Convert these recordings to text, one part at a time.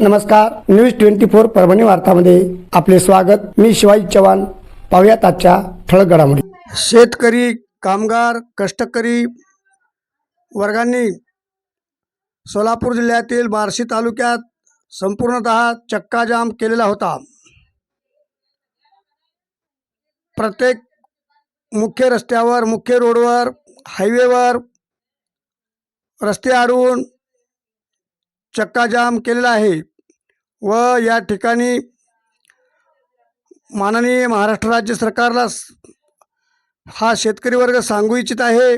नमस्कार news twenty four Parbhani वार्तामध्ये आपले स्वागत. मी शिवाजी चव्हाण. पाहुयात आजच्या ठळक घडामोडी शेतकरी कामगार कष्टकरी वर्गांनी सोलापूर जिल्ह्यातील बार्शी तालुक्यात संपूर्णतः चक्काजाम केलेला होता. प्रत्येक मुख्य रस्त्यावर मुख्य रोडवर हायवेवर रस्ते अडवून चक्काजाम केलेला आहे व या ठिकाणी माननीय महाराष्ट्र राज्य सरकारला हा शेतकरी वर्ग सांगू इच्छित आहे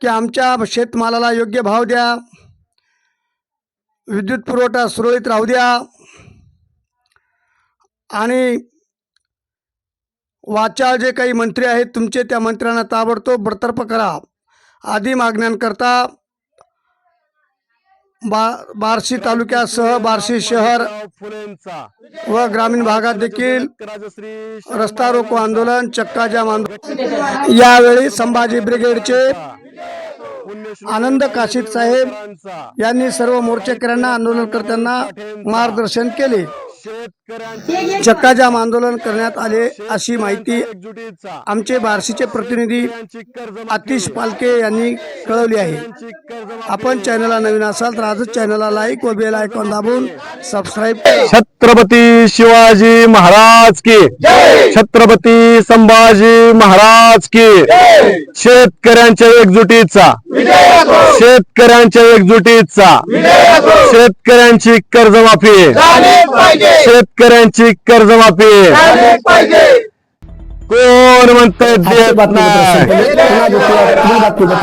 की आमच्या शेतमालाला योग्य भाव द्या विद्युत पुरवठा सुरळीत राहू द्या आणि वाचाळ जे काही मंत्री आहेत तुमचे त्या मंत्र्यांना ताबडतोब बडतर्फ करा. आदी मागण्यांकरता बा बार्शी तालुक्यासह बार्शी शहर फुलेंचा व ग्रामीण भागात देखील राजश्री रस्ता रोको आंदोलन चक्काजाम आंदोलन. यावेळी संभाजी ब्रिगेडचे आनंद काशीद साहेब यांनी सर्व मोर्चेकऱ्यांना आंदोलनकर्त्यांना मार्गदर्शन केले. चक्काजाम आंदोलन करण्यात आले अशी माहिती एकजुटीचा आमचे बार्शीचे प्रतिनिधी आतिश पालके यांनी कळवली आहे. आपण चॅनलला नवीन असाल तर आजच चॅनलला लाईक व बेल आयकॉन दाबून सबस्क्राईब करा. छत्रपती शिवाजी महाराज की. छत्रपती संभाजी महाराज की. शेतकऱ्यांच्या एकजुटीचा. शेतकऱ्यांच्या एकजुटीचा. शेतकऱ्यांची कर्जमाफी. शेतकऱ्यांची कर्जमाफी. कोण म्हणतंय देत नाही?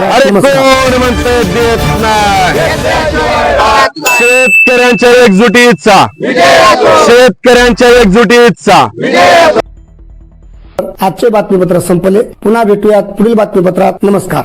अरे कोण म्हणतंय देत नाही? शेतकऱ्यांच्या एकजुटीचा शेतकऱ्यांच्या एकजुटीचा आजचे बातमीपत्र संपले. पुन्हा भेटूयात पुढील बातमीपत्रात. नमस्कार.